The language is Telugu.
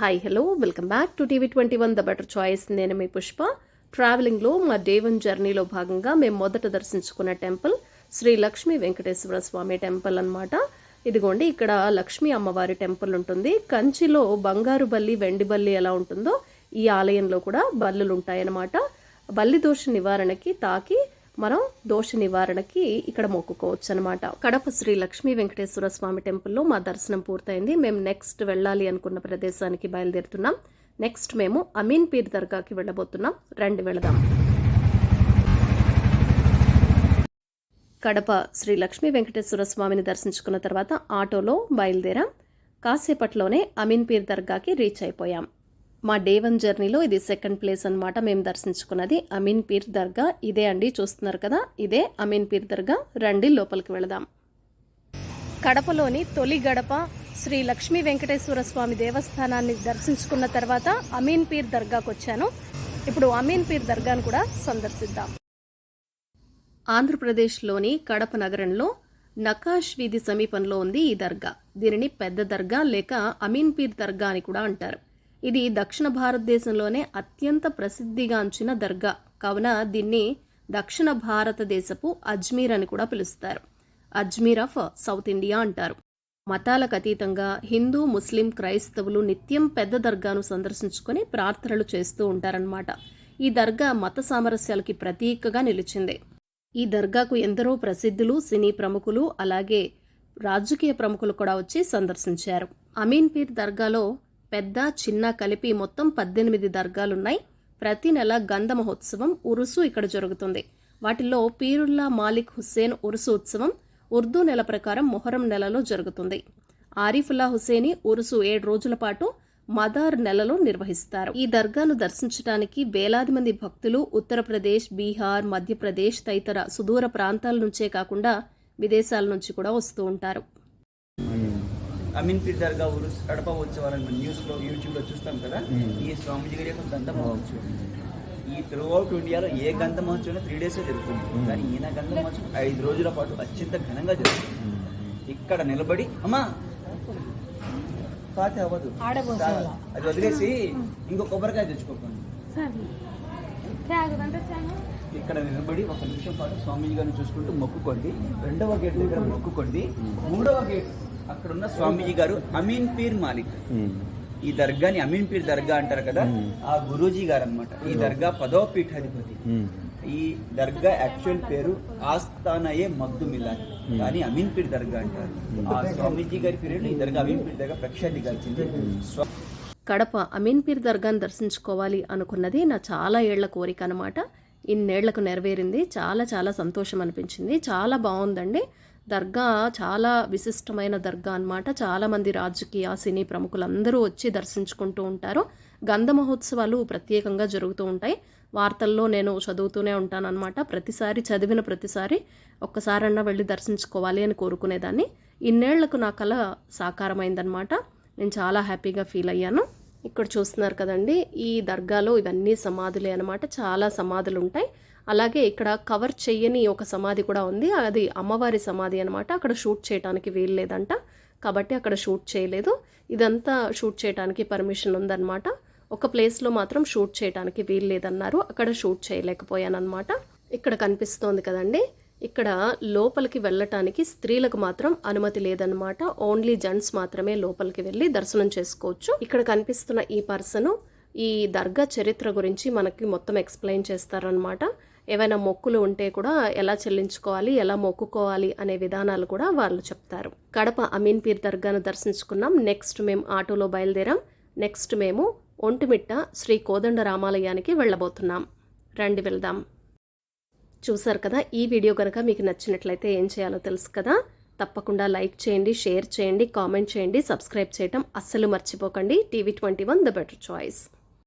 Hi hello welcome back to TV twenty one the better choice నేను మీ పుష్ప. ట్రావెలింగ్లో మా డే వన్ జర్నీలో భాగంగా మేము మొదట దర్శించుకున్న టెంపుల్ శ్రీ లక్ష్మీ వెంకటేశ్వర స్వామి టెంపుల్ అన్నమాట. ఇదిగోండి ఇక్కడ లక్ష్మీ అమ్మవారి టెంపుల్ ఉంటుంది. కంచిలో బంగారు బల్లి వెండి బల్లి ఎలా ఉంటుందో ఈ ఆలయంలో కూడా బల్లులు ఉంటాయన్నమాట బల్లి దోష నివారణకి తాకి మనం దోష నివారణకి ఇక్కడ మొక్కుకోవచ్చు అనమాట కడప శ్రీ లక్ష్మీ వెంకటేశ్వర స్వామి టెంపుల్లో మా దర్శనం పూర్తయింది. మేము నెక్స్ట్ వెళ్ళాలి అనుకున్న ప్రదేశానికి బయలుదేరుతున్నాం. నెక్స్ట్ మేము అమీన్ పీర్ దర్గాకి వెళ్ళబోతున్నాం. రండి వెళదాం. కడప శ్రీ లక్ష్మీ వెంకటేశ్వర స్వామిని దర్శించుకున్న తర్వాత ఆటోలో బయలుదేరాం. కాసేపట్లోనే అమీన్ పీర్ దర్గాకి రీచ్ అయిపోయాం. మా డే వన్ జర్నీలో ఇది సెకండ్ ప్లేస్ అన్నమాట. మేము దర్శించుకున్నది అమీన్ పీర్ దర్గా. ఇదే అండి చూస్తున్నారు కదా? ఇదే అమీన్ పీర్ దర్గా. రండి లోపలికి వెళదాం. కడపలోని తొలి గడప శ్రీ లక్ష్మీ వెంకటేశ్వర స్వామి దేవస్థానాన్ని దర్శించుకున్న తర్వాత అమీన్ పీర్ దర్గాకు వచ్చాను. ఇప్పుడు అమీన్ పీర్ దర్గాను కూడా సందర్శిద్దాం. ఆంధ్రప్రదేశ్లోని కడప నగరంలో నకాష్ వీధి సమీపంలో ఉంది ఈ దర్గా. దీనిని పెద్ద దర్గా లేక అమీన్ పీర్ దర్గా అని కూడా అంటారు. ఇది దక్షిణ భారతదేశంలోనే అత్యంత ప్రసిద్ధిగాంచిన దర్గా. కావున దీన్ని దక్షిణ భారతదేశపు అజ్మీర్ అని కూడా పిలుస్తారు. అజ్మీర్ ఆఫ్ సౌత్ ఇండియా అంటారు. మతాలకు అతీతంగా హిందూ ముస్లిం క్రైస్తవులు నిత్యం పెద్ద దర్గాను సందర్శించుకొని ప్రార్థనలు చేస్తూ ఉంటారన్నమాట. ఈ దర్గా మత సామరస్యాలకి ప్రతీకగా నిలిచింది. ఈ దర్గాకు ఎందరో ప్రసిద్ధులు సినీ ప్రముఖులు అలాగే రాజకీయ ప్రముఖులు కూడా వచ్చి సందర్శించారు. అమీన్ పీర్ దర్గాలో పెద్ద చిన్న కలిపి మొత్తం పద్దెనిమిది దర్గాలున్నాయి. ప్రతి నెల గంధ మహోత్సవం ఉరుసు ఇక్కడ జరుగుతుంది. వాటిల్లో పీరుల్లా మాలిక్ హుస్సేన్ ఉరుసు ఉత్సవం ఉర్దూ నెల ప్రకారం మొహరం నెలలో జరుగుతుంది. ఆరిఫుల్లా హుసేని ఉరుసు ఏడు రోజుల పాటు మదార్ నెలలో నిర్వహిస్తారు. ఈ దర్గాను దర్శించడానికి వేలాది మంది భక్తులు ఉత్తరప్రదేశ్ బీహార్ మధ్యప్రదేశ్ తదితర సుదూర ప్రాంతాల నుంచే కాకుండా విదేశాల నుంచి కూడా వస్తూ ఉంటారు. అమీన్ పీర్ దర్గా ఉరుస్ కడప ఉత్సవాలను మన న్యూస్లో యూట్యూబ్లో చూస్తాం కదా. ఈ స్వామీజీ గారి యొక్క గంధ మహోత్సవం. ఈ త్రూ అవుట్ ఇండియాలో ఏ గంధ మహోత్సవం త్రీ డేస్ జరుగుతుంది? కానీ ఈయన గంధ మహోత్సవం ఐదు రోజుల పాటు అత్యంత ఘనంగా జరుగుతుంది. ఇక్కడ నిలబడి అమ్మా! కాతే అవ్వదు? అది వదిలేసి ఇంకో కొబ్బరికాయ తెచ్చుకోకండి. ఇక్కడ నిలబడి ఒక నిమిషం పాటు స్వామీజీ గారిని చూసుకుంటూ మొక్కుకోండి. రెండవ గేట్ దగ్గర మొక్కుకోండి. మూడవ గేట్ అక్కడ ఉన్న స్వామీజీ గారు అమీన్ పీర్ మాలిక్. ఈ దర్గాని అమీన్ పీర్ దర్గా అంటారు కదా ఆ గురూజీ గారు అన్నమాట ఈ దర్గా పదవ పీఠాధిపతి. ఈ దర్గా యాక్చువల్ పేరు ఆస్థానయే మగ్దు మిలాన్. కానీ అమీన్ పీర్ దర్గా అంటారు. ఆ స్వామీజీ గారి పీరియడ్ ఈ దర్గా అమీన్ పీర్ దర్గా ప్రఖ్యాతి గాల్చింది కడప అమీన్ పీర్ దర్గాను దర్శించుకోవాలి అనుకున్నది నా చాలా ఏళ్ళ కోరిక అనమాట ఇన్నేళ్ళకు నెరవేరింది. చాలా చాలా సంతోషం అనిపించింది. చాలా బాగుందండి. దర్గా చాలా విశిష్టమైన దర్గా అన్నమాట. చాలామంది రాజకీయ సినీ ప్రముఖులందరూ వచ్చి దర్శించుకుంటూ ఉంటారు. గంధ మహోత్సవాలు ప్రత్యేకంగా జరుగుతూ ఉంటాయి. వార్తల్లో నేను చదువుతూనే ఉంటానన్నమాట. ప్రతిసారి చదివిన ప్రతిసారి ఒక్కసారన్నా వెళ్ళి దర్శించుకోవాలి అని కోరుకునేదాన్ని. ఇన్నేళ్ళకు నా కళ సాకారమైందనమాట నేను చాలా హ్యాపీగా ఫీల్ అయ్యాను. ఇక్కడ చూస్తున్నారు కదండి ఈ దర్గాలో ఇవన్నీ సమాధులే అనమాట చాలా సమాధులు ఉంటాయి అలాగే ఇక్కడ కవర్ చేయని ఒక సమాధి కూడా ఉంది. అది అమ్మవారి సమాధి అనమాట అక్కడ షూట్ చేయడానికి వీలు లేదంట. కాబట్టి అక్కడ షూట్ చేయలేదు. ఇదంతా షూట్ చేయడానికి పర్మిషన్ ఉందన్నమాట. ఒక ప్లేస్లో మాత్రం షూట్ చేయడానికి వీలు లేదన్నారు. అక్కడ షూట్ చేయలేకపోయానన్నమాట. ఇక్కడ కనిపిస్తోంది కదండి ఇక్కడ లోపలికి వెళ్ళటానికి స్త్రీలకు మాత్రం అనుమతి లేదన్నమాట. ఓన్లీ జెంట్స్ మాత్రమే లోపలికి వెళ్ళి దర్శనం చేసుకోవచ్చు. ఇక్కడ కనిపిస్తున్న ఈ పర్సన్ ఈ దర్గా చరిత్ర గురించి మనకి మొత్తం ఎక్స్ప్లెయిన్ చేస్తారనమాట ఏవైనా మొక్కులు ఉంటే కూడా ఎలా చెల్లించుకోవాలి ఎలా మొక్కుకోవాలి అనే విధానాలు కూడా వాళ్ళు చెప్తారు. కడప అమీన్ పీర్ దర్గాను దర్శించుకున్నాం. నెక్స్ట్ మేము ఆటోలో బయలుదేరాం. నెక్స్ట్ మేము ఒంటిమిట్ట శ్రీ కోదండ రామాలయానికి వెళ్ళబోతున్నాం. రండి వెళ్దాం. చూసారు కదా? ఈ వీడియో కనుక మీకు నచ్చినట్లయితే ఏం చేయాలో తెలుసు కదా? తప్పకుండా లైక్ చేయండి షేర్ చేయండి కామెంట్ చేయండి సబ్స్క్రైబ్ చేయటం అస్సలు మర్చిపోకండి. TV twenty one the better choice.